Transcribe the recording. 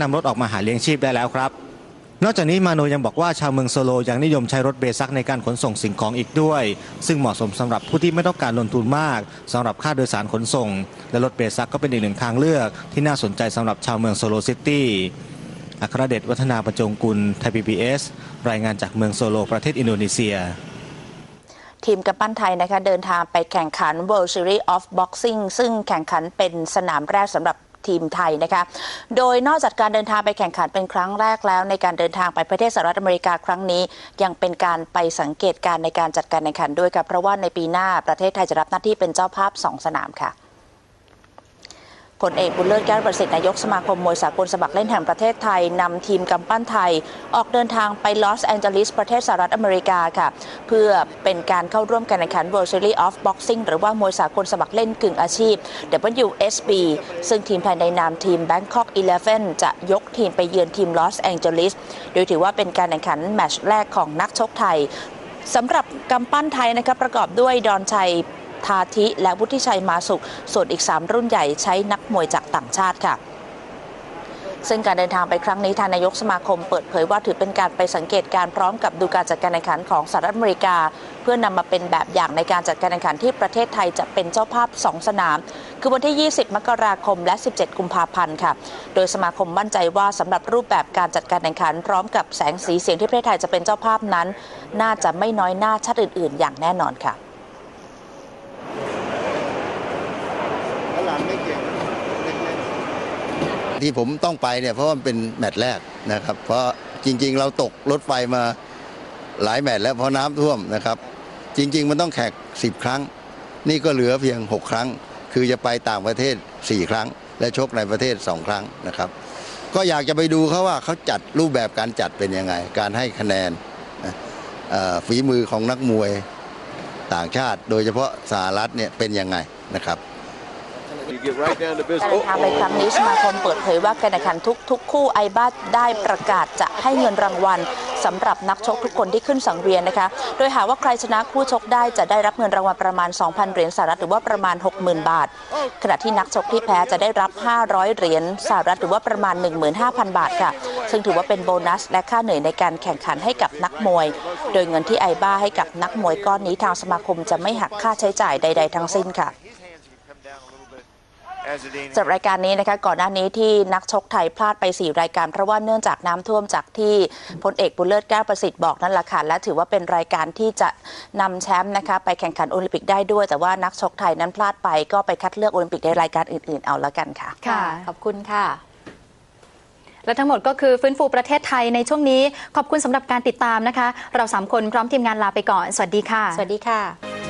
นำรถออกมาหาเลี้ยงชีพได้แล้วครับ นอกจากนี้มาโนยังบอกว่าชาวเมืองโซโลยังนิยมใช้รถเบซักในการขนส่งสิ่งของอีกด้วย ซึ่งเหมาะสมสำหรับผู้ที่ไม่ต้องการลงทุนมากสำหรับค่าโดยสารขนส่ง และรถเบซักก็เป็นอีกหนึ่งทางเลือก ที่น่าสนใจสำหรับชาวเมืองโซโลซิตี้อัครเดชวัฒนาประจงกุลไทยพีบีเอสรายงานจากเมืองโซโลประเทศอินโดนีเซียทีมกำปั้นไทยนะคะเดินทางไปแข่งขัน World Series of Boxing ซึ่งแข่งขันเป็นสนามแรกสำหรับ ทีมไทยนะคะ โดยนอกจากการเดินทางไปแข่งขันเป็นครั้งแรกแล้ว ในการเดินทางไปประเทศสหรัฐอเมริกาครั้งนี้ ยังเป็นการไปสังเกตการณ์ในการจัดการแข่งขันด้วยค่ะเพราะว่าในปีหน้าประเทศไทยจะรับหน้าที่เป็นเจ้าภาพ 2 สนามค่ะ พลเอกบุญเลิศแก้วประสิทธิ์นายกสมาคมมวยสากลสมัครเล่นแห่งประเทศไทยนำทีมกำปั้นไทย ออกเดินทางไปลอสแอนเจลิสประเทศสหรัฐอเมริกาค่ะ เพื่อเป็นการเข้าร่วมการแข่งขัน World Series of Boxing หรือว่ามวยสากลสมัครเล่นกึ่งอาชีพ WSB ซึ่งทีมภายในนามทีม Bangkok 11 จะยกทีมไปเยือนทีมลอสแองเจลิสโดยถือว่าเป็นการแข่งขันแมตช์แรกของนักชกไทยสำหรับกำปั้นไทยนะครับประกอบด้วยดอนชัย ทาธิ และวุฒิชัยมาสุข ส่วนอีก 3 รุ่นใหญ่ใช้นักมวยจากต่างชาติค่ะซึ่งการเดินทางไปครั้งนี้ทางนายกสมาคมเปิดเผยว่าถือเป็นการไปสังเกตการพร้อมกับดูการจัดการแข่งขันของสหรัฐอเมริกา เพื่อนำมาเป็นแบบอย่างในการจัดการแข่งขันที่ประเทศไทยจะเป็นเจ้าภาพ 2 สนาม คือวันที่ 20 มกราคมและ 17 กุมภาพันธ์ค่ะ โดยสมาคมมั่นใจว่าสำหรับรูปแบบการจัดการแข่งขัน พร้อมกับแสงสีเสียงที่ประเทศไทยจะเป็นเจ้าภาพนั้น น่าจะไม่น้อยหน้าชาติอื่น ๆ อย่างแน่นอนค่ะ ที่ผมต้องไปเนี่ยเพราะว่ามันเป็นแมตช์แรกนะครับ เพราะจริง ๆ เราตกรถไฟมาหลายแมตช์แล้วเพราะน้ำท่วมนะครับ จริง ๆ มันต้องแข่ง10 ครั้ง นี่ก็เหลือเพียง 6 ครั้ง คือจะไปต่างประเทศ 4 ครั้ง และชกในประเทศ 2 ครั้งนะครับ ก็อยากจะไปดูเขาว่าเขาจัดรูปแบบการจัดเป็นยังไง การให้คะแนนฝีมือของนักมวยต่างชาติ โดยเฉพาะสหรัฐเนี่ยเป็นยังไงนะครับ การ business. เดินทางไปครั้งนี้สมาคมเปิดเผยว่าการแข่งขันทุกทุกคู่ไอบ้าได้ประกาศจะให้เงินรางวัลสำหรับนักชกทุกคนที่ขึ้นสังเวียนนะคะ โดยหากว่าใครชนะคู่ชกได้จะได้รับเงินรางวัลประมาณ 2,000 เหรียญสหรัฐหรือว่าประมาณ 60,000 บาท ขณะที่นักชกที่แพ้จะได้รับ 500 เหรียญสหรัฐหรือว่าประมาณ 15,000 บาทค่ะ ซึ่งถือว่าเป็นโบนัสและค่าเหนื่อยในการแข่งขันให้กับนักมวย โดยเงินที่ไอบ้าให้กับนักมวยก้อนนี้ทางสมาคมจะไม่หักค่าใช้จ่ายใด ๆ ทั้งสิ้นค่ะ As it ain't. สำหรับรายการนี้นะคะก่อนหน้านี้ที่นักชกไทยพลาดไป 4 รายการเพราะว่าเนื่องจากน้ำท่วมจากที่พลเอกบุญเลิศแก้วประสิทธิ์บอกนั่นแหละค่ะและถือว่าเป็นรายการที่จะนำแชมป์นะคะไปแข่งขันโอลิมปิกได้ด้วย แต่ว่านักชกไทยนั้นพลาดไปก็ไปคัดเลือกโอลิมปิกในรายการอื่นๆเอาละกันค่ะค่ะ ขอบคุณค่ะ และทั้งหมดก็คือฟื้นฟูประเทศไทยในช่วงนี้ ขอบคุณสำหรับการติดตามนะคะ เราสามคนพร้อมทีมงานลาไปก่อน สวัสดีค่ะ สวัสดีค่ะ